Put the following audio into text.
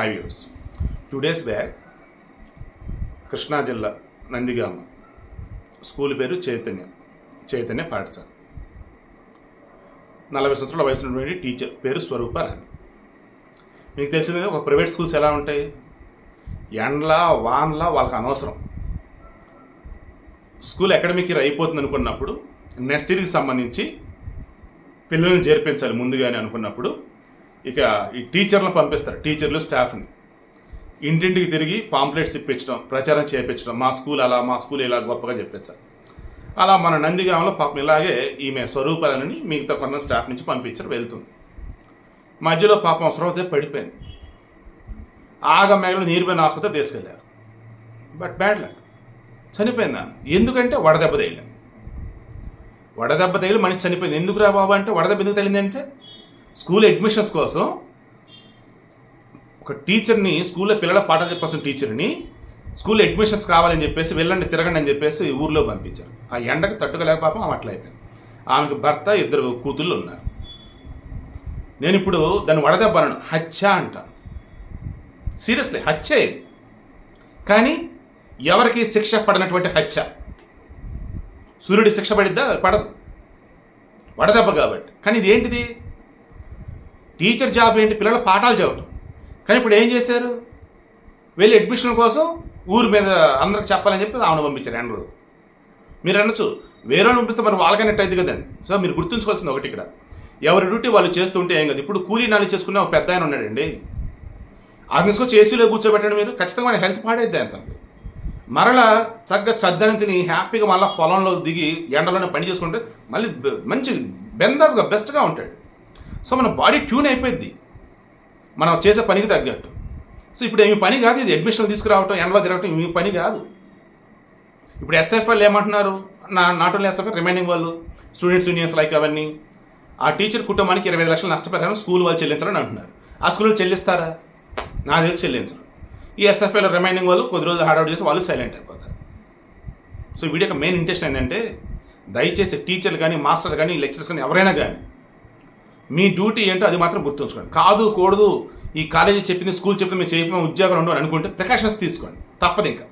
High views two days back Krishna జిల్లా Nandigama school పేరు చైతన్య చైతన్య పాఠశాల నలభై సంవత్సరాల వయసు ఉన్నటువంటి టీచర్ పేరు స్వరూప రాణి మీకు తెలిసిందే ఒక ప్రైవేట్ స్కూల్స్ ఎలా ఉంటాయి? ఎండ్లా వాన్లా వాళ్ళకి అనవసరం. స్కూల్ అకాడమిక్ ఇయర్ అయిపోతుంది అనుకున్నప్పుడు నెక్స్ట్ ఇయర్కి సంబంధించి పిల్లల్ని చేర్పించాలి ముందుగానే అనుకున్నప్పుడు ఇక ఈ టీచర్లు పంపిస్తారు. టీచర్లు స్టాఫ్ని. ఇంటింటికి తిరిగి పాంప్లెట్స్ ఇప్పించడం ప్రచారం చేయించడం మా స్కూల్ అలా మా స్కూల్ ఇలా గొప్పగా చెప్పించాలి అలా మన నందిగామలో పాపం ఇలాగే ఈమె స్వరూపాలని మిగతా కొన్న స్టాఫ్ నుంచి పంపించడం వెళ్తుంది. మధ్యలో పాపం అవసరమైతే పడిపోయింది. ఆగ మేఘలు నీరుపోయిన ఆసుపత్రి తీసుకెళ్ళారు బట్ బ్యాడ్ లక్. చనిపోయిందా ఎందుకంటే వడదెబ్బ తగిలింది. వడదెబ్బ తగిలి మనిషి చనిపోయింది. ఎందుకు రా బాబు అంటే వడదెబ్బ ఎందుకు తగిలిందంటే స్కూల్ అడ్మిషన్స్ కోసం ఒక టీచర్ని స్కూల్లో పిల్లల పాఠాలు చెప్పాల్సిన టీచర్ని స్కూల్ అడ్మిషన్స్ కావాలని చెప్పేసి వెళ్ళండి తిరగండి అని చెప్పేసి ఊర్లో పంపించారు. ఆ ఎండకు తట్టుకోలేక పాపం ఆమె అట్లయిపోయింది ఆమెకు భర్త ఇద్దరు కూతుళ్ళు ఉన్నారు. నేను ఇప్పుడు దాన్ని వడదెబ్బను హత్య అంటాను సీరియస్లీ హత్య ఇది. కానీ ఎవరికి శిక్ష పడినటువంటి హత్య? సూర్యుడి శిక్ష పడిద్దా? పడదు. వడదెబ్బ కాబట్టి. కానీ ఇది ఏంటిది? టీచర్ జాబ్ ఏంటి? పిల్లల పాఠాలు చదవటం కానీ ఇప్పుడు ఏం చేశారు? వెళ్ళి అడ్మిషన్ కోసం ఊరి మీద అందరికి చెప్పాలని చెప్పి ఆమెను పంపించారు ఎండరు మీరు అనొచ్చు వేరే వాళ్ళని పంపిస్తే మరి వాళ్ళకైనట్టు అయింది కదండి. సో మీరు గుర్తుంచుకోవాల్సింది ఒకటి ఇక్కడ. ఎవరి డ్యూటీ వాళ్ళు చేస్తుంటే ఏం కదా. ఇప్పుడు కూలీ నాలుగు చేసుకునే ఒక పెద్ద ఆయన ఉన్నాడండి. ఆయన తీసుకొచ్చి ఏసీలో కూర్చోబెట్టండి మీరు. ఖచ్చితంగా మన హెల్త్ పాడైద్ది అంత మరలా చక్కగా చద్దని తిని హ్యాపీగా మళ్ళీ పొలంలో దిగి ఎండలోనే పని చేసుకుంటే మళ్ళీ మంచి బెందాస్గా బెస్ట్గా ఉంటాడు. సో మన బాడీ ట్యూన్ అయిపోయింది మనం చేసే పనికి తగ్గట్టు. సో ఇప్పుడు ఏమి పని కాదు ఇది. అడ్మిషన్ తీసుకురావటం ఎండలో తిరగటం ఏమి పని కాదు. ఇప్పుడు ఎస్ఎఫ్ఎల్ ఏమంటున్నారు? నా నాట్ ఓన్లీ ఎస్ఎఫ్ఎల్ రిమైనింగ్ వాళ్ళు స్టూడెంట్స్ యూనియన్స్ లైక్ అవన్నీ. ఆ టీచర్ కుటుంబానికి ఇరవై ఐదు లక్షలు నష్టపరిహారం స్కూల్ వాళ్ళు చెల్లించాలని అంటున్నారు. ఆ స్కూల్ చెల్లిస్తారా? నా తెలిసి చెల్లించరు. ఈ ఎస్ఎఫ్ఎల్ రిమైనింగ్ వాళ్ళు కొద్ది రోజులు హార్డ్ చేసి వాళ్ళు సైలెంట్ అయిపోతారు. సో వీడియో యొక్క మెయిన్ ఇంటెన్షన్ ఏంటంటే దయచేసి టీచర్లు కానీ మాస్టర్లు కానీ లెక్చరర్స్ కానీ ఎవరైనా కానీ మీ డ్యూటీ ఏంటో అది మాత్రం గుర్తుంచుకోండి. కాదు కూడదు ఈ కాలేజీ చెప్పింది స్కూల్ చెప్పింది మేము చెప్పిన ఉద్యోగాలు ఉండవు అనుకుంటే ప్రికాషన్స్ తీసుకోండి. తప్పదు ఇంకా.